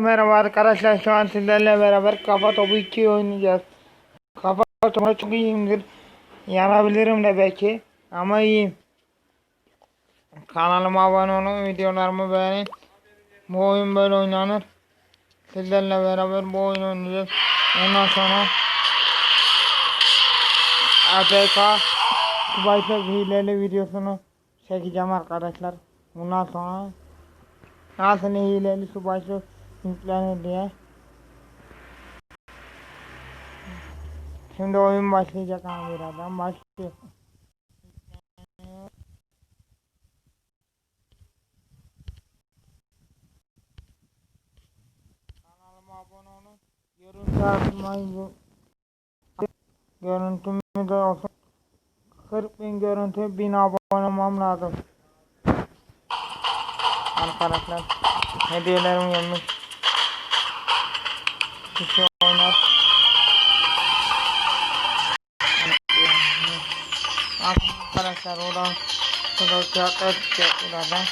Merhaba arkadaşlar şu an sizlerle beraber kafa topu 2 oynayacağız. Kafa topu çok iyiyimdir. Yanabilirim de belki ama iyiyim. Kanalıma abone olun, videolarımı beğenin. Bu oyun böyle oynanır. Sizlerle beraber bu oyunu oynayacağız. Ondan sonra APK Kubaysa hileli videosunu çekeceğim arkadaşlar. Bundan sonra nasıl hileli Kubaysa yüklenir diye. Şimdi oyun başlayacak ama birazdan başlıyor. Kanalıma abone olun. Görüntü atmayı Görüntümü de olsun. 40 bin görüntü 1000 abone olmam lazım. Arkadaşlar hediyelerim gelmiş. Kişi oynar. Arkadaşlar oradan şurada kağıtlar çıkacak birazdan.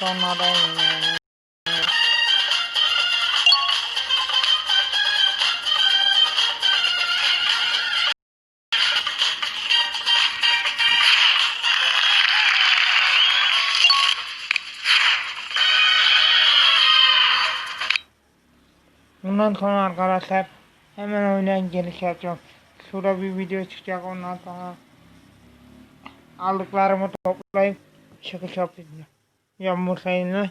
Sonradan yani. Bundan sonra arkadaşlar hemen oyuna giriş yapacağım. Şurada bir video çıkacak ondan sonra aldıklarımı toplayıp çıkış yapacağım. Yağmur sayını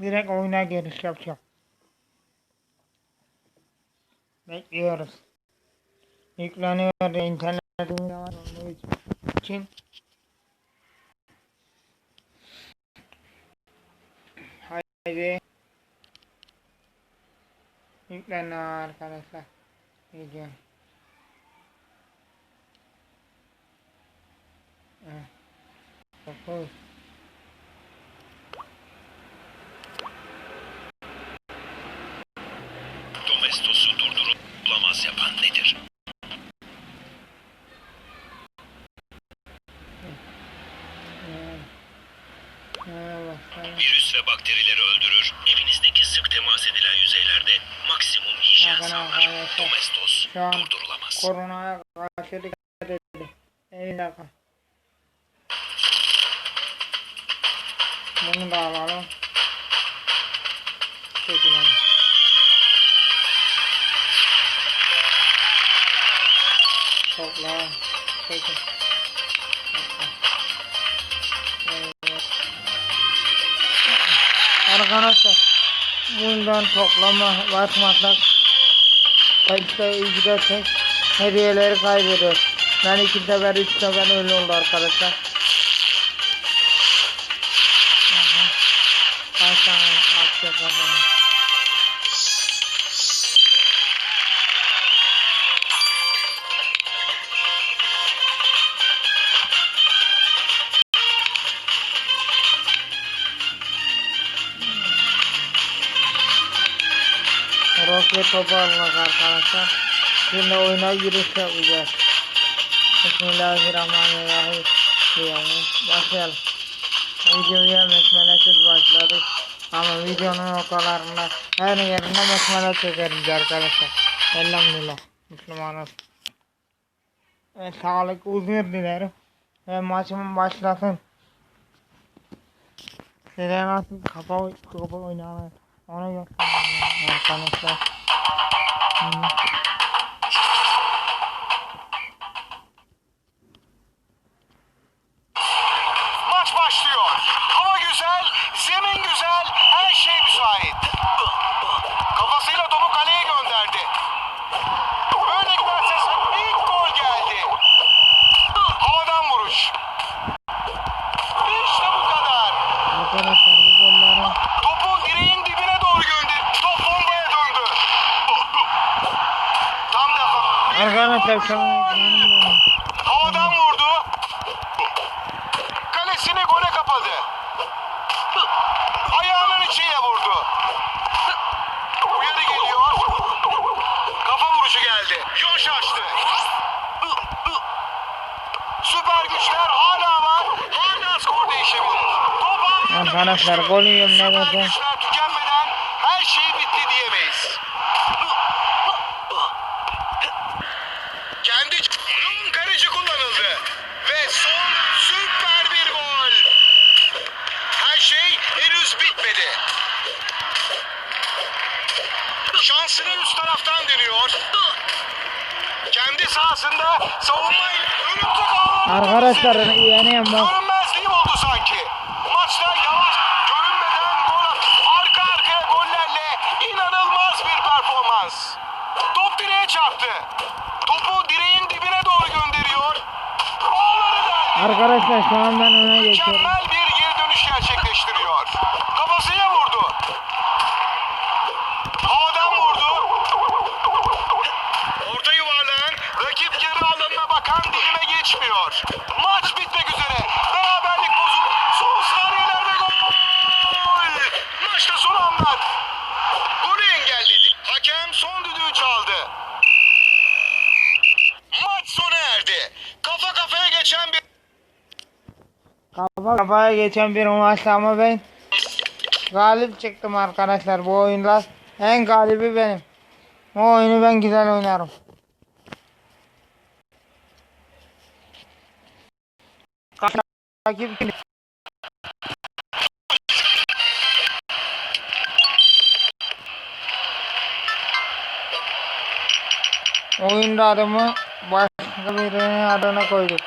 direkt oyuna giriş yapacağım. Bekliyoruz. Yükleniyor internetim yavaş olduğu için. Haydi. Yüklen arkadaşlar. Video. Evet. Dokuz. Domestos'u durdurulamaz yapan nedir? Evet. Evet, başlayalım. Virüs ve bakterileri öldürür. Evinizdeki sık temas edilen yüzeylerde maksimum hijyen sağlar. Domestos durdurulamaz. koronaya karşı dikkat edin. Bunu da alalım. Çekilelim. Topla. Çekin. Arkadaşlar bundan toplama basmasak kayıtta gidersek hediyeleri kaybediyoruz. Ben iki sefer üç sefer öyle oldu arkadaşlar. Roket topu almak arkadaşlar. Şimdi oyuna giriş yapacağız. Bismillahirrahmanirrahim. Yani başlayalım. Videoya besmelesiz başladık. Ama videonun ortalarında her yerine besmele çekeriz arkadaşlar. Elhamdülillah. Müslümanız. Evet, sağlık uzun dilerim. Ve maçım başlasın. Size nasıl kafa, kafa oynanır onu göstereyim arkadaşlar. Thank you. Havadan vurdu. Kalesini gole kapadı. Ayağının içiyle vurdu. Uyarı geliyor. Kafa vuruşu geldi. Yoş açtı. Süper güçler hala var. Hala skor değişebilir. Top yiyorum ne Süper güçler tükenmeden her şey bitti diyemeyiz. Kendi Rum kaleci kullanıldı. Ve son süper bir gol. Her şey henüz bitmedi. Şansını üst taraftan deniyor. Kendi sahasında savunmayı örümcek ağlarına Arkadaşlar dönüştürdü. yeneyim bak. Görünmezliği oldu sanki. Maçta yavaş, görünmeden gol at- arka arkaya gollerle inanılmaz bir performans. Top direğe çarptı. Topu direğin dibine doğru gönderiyor. Arkadaşlar şu an ben öne geçiyorum. Mükemmel bir geri dönüş gerçekleştiriyor. Kafasıyla vurdu. Havadan vurdu. Orta yuvarlayan rakip yarı alanına bakan dilime geçmiyor. Maç bitmek üzere. Beraberlik bozul. Son saniyelerde gol. Maçta son anlar. Golü engelledi. Hakem son düdüğü çaldı. Maç sona erdi. Kafa kafaya geçen bir Kafaya geçen bir maçtı ama ben galip çıktım arkadaşlar bu oyunda. En galibi benim. Bu oyunu ben güzel oynarım. Rakip kim? Oyunda adımı başka birinin adına koyduk.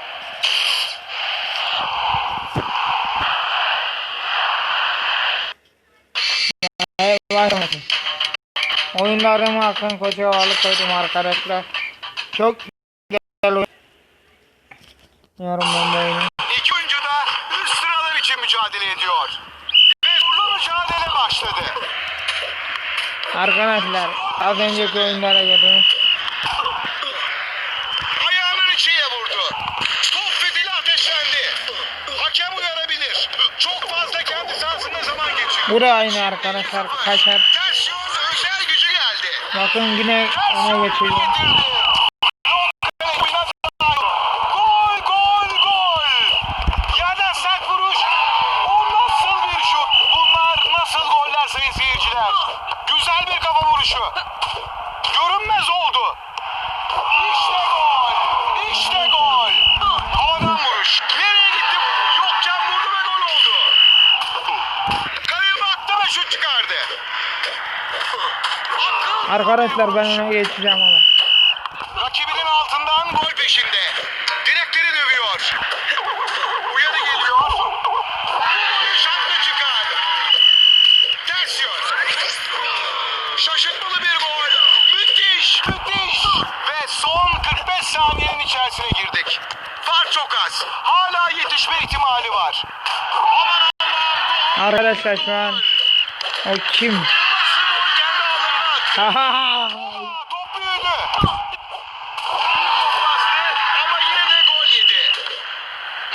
Evet, başlamasın. Oyunlarımı Hakan Kocaoğlu koydum arkadaşlar. Çok güzel oyun. Yorum ben oyunu. İki oyuncu da üst sıralar için mücadele ediyor. Ve zorlu mücadele başladı. Arkadaşlar az önceki oyunlara göre Ayağının içiyle vurdu. Top fitili ateşlendi. Hakem uyarabilir. Çok fazla kendi sahasında zaman geçiyor. bu da aynı arkadaşlar kaçar. Ters yol özel gücü geldi. Bakın yine Ters öne yol geçiyor. getirdi. Yok, oyuna sahip. Gol gol gol. Yerden sert vuruş. O nasıl bir şut? Bunlar nasıl goller sayın seyirciler? Güzel bir kafa vuruşu. Görünmez oldu. İşte gol. İşte gol. Havadan vuruş. Nereye gitti? Yokken vurdu ve gol oldu. Kaleye baktı ve şut çıkardı. Akıl Arkadaşlar ben öne geçeceğim ama. Rakibinin altından gol peşinde. Direkleri dövüyor. Uyarı geliyor. Bu şartlı çıkar. Ters yön. Şaşırtmalı bir gol. Müthiş, müthiş. Ve son 45 saniyenin içerisine girdik. Fark çok az. Hala yetişme ihtimali var. Aman Allah'ım Arkadaşlar şu an o kim? Nasıl gol kendi ağlarına attı. Hahaha. Aa, Top büyüdü. Top bastı ama yine de gol yedi.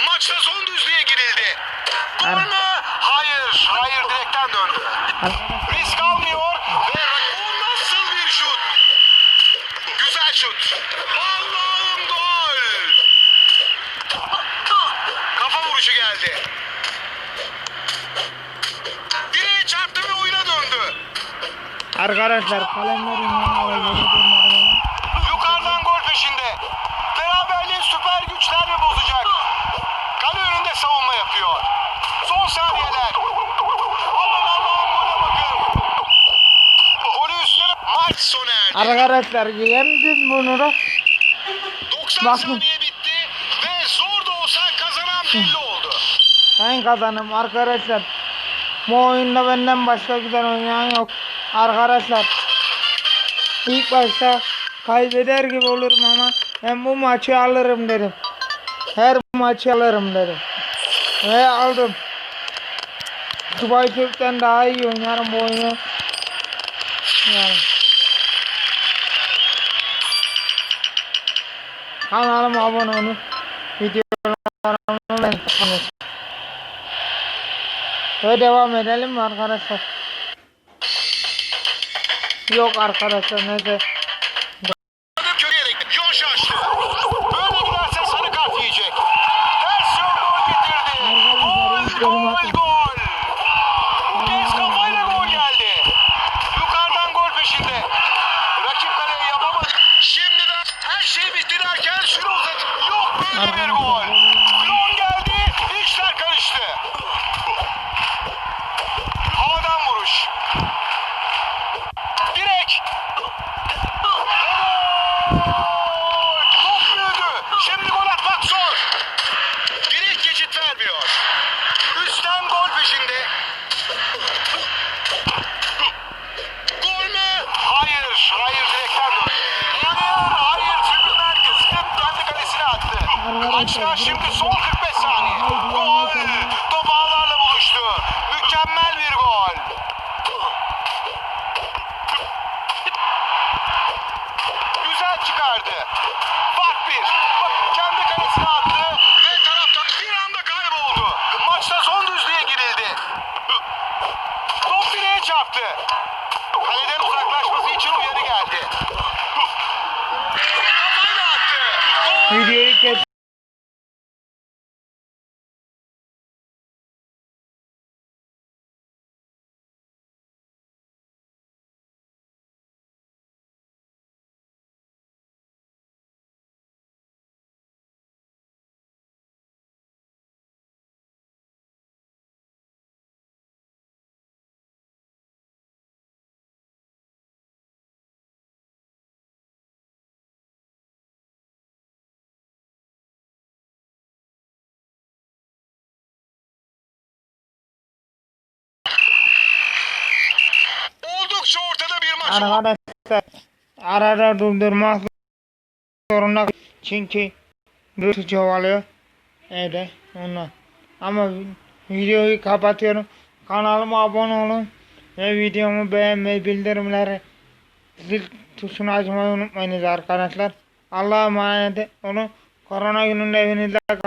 Maçta son düzlüğe girildi. Gol mü? Hayır. Hayır direkten döndü. Risk almıyor ve rak- o nasıl bir şut? Güzel şut. Allah'ım gol. Kafa vuruşu geldi. Direğe çarptı ve oyuna döndü. Arkadaşlar kalemlerin yanına Yukarıdan gol peşinde. Beraberliği süper güçler mi bozacak? Kale önünde savunma yapıyor. Son saniyeler. Aman Allah'ım gole bakın. Golü üstüne maç sona erdi. Arkadaşlar yendim bunu da. 90 bakın. saniye bitti ve zor da olsa kazanan belli oldu. Ben kazanım arkadaşlar. Bu oyunda benden başka güzel oynayan yok. Arkadaşlar. İlk başta kaybeder gibi olurum ama ben bu maçı alırım dedim. Her maçı alırım dedim. Ve aldım. Dubai Türk'ten daha iyi oynarım bu oyunu. Yani. Kanalıma abone olun. Videolarımı beğenmeyi Ve devam edelim mi arkadaşlar? Yok arkadaşlar. Köşeye de yol şaştı. Böyle giderse sarı kart yiyecek. Ters yol gol getirdi. Arkadaşlar, Gol, ilk golümü gol, attım. gol. Bu kez kafayla gol geldi. Yukarıdan gol peşinde. Rakip kaleye yapamadı. Şimdi de her şey bitti derken süre uzadı. Yok böyle bir gol. Klon geldi. İşler karıştı. Havadan vuruş. Direk. Gol! Top büyüdü. Şimdi gol atmak zor. Direkt geçit vermiyor. Üstten gol peşinde. Gol mü? Hayır. Hayır direkten döndü. Hayır. Hayır. Tribünler kızgın kendi kalesine attı. Maçta şimdi son 45 saniye. Gol. Top ağlarla buluştu. Mükemmel bir gol. Güzel çıkardı. Fark bir. Bak kendi kalesine attı ve taraftar bir anda kayboldu. Maçta son düzlüğe girildi. Top direğe çarptı. Kaleden uzaklaşması Arkadaşlar arada durdurmak zorunda çünkü gürültü çoğalıyor evde ondan. Ama videoyu kapatıyorum. Kanalıma abone olun ve videomu beğenmeyi bildirimleri zil tuşunu açmayı unutmayınız arkadaşlar. Allah'a emanet olun. Korona gününde evinizde.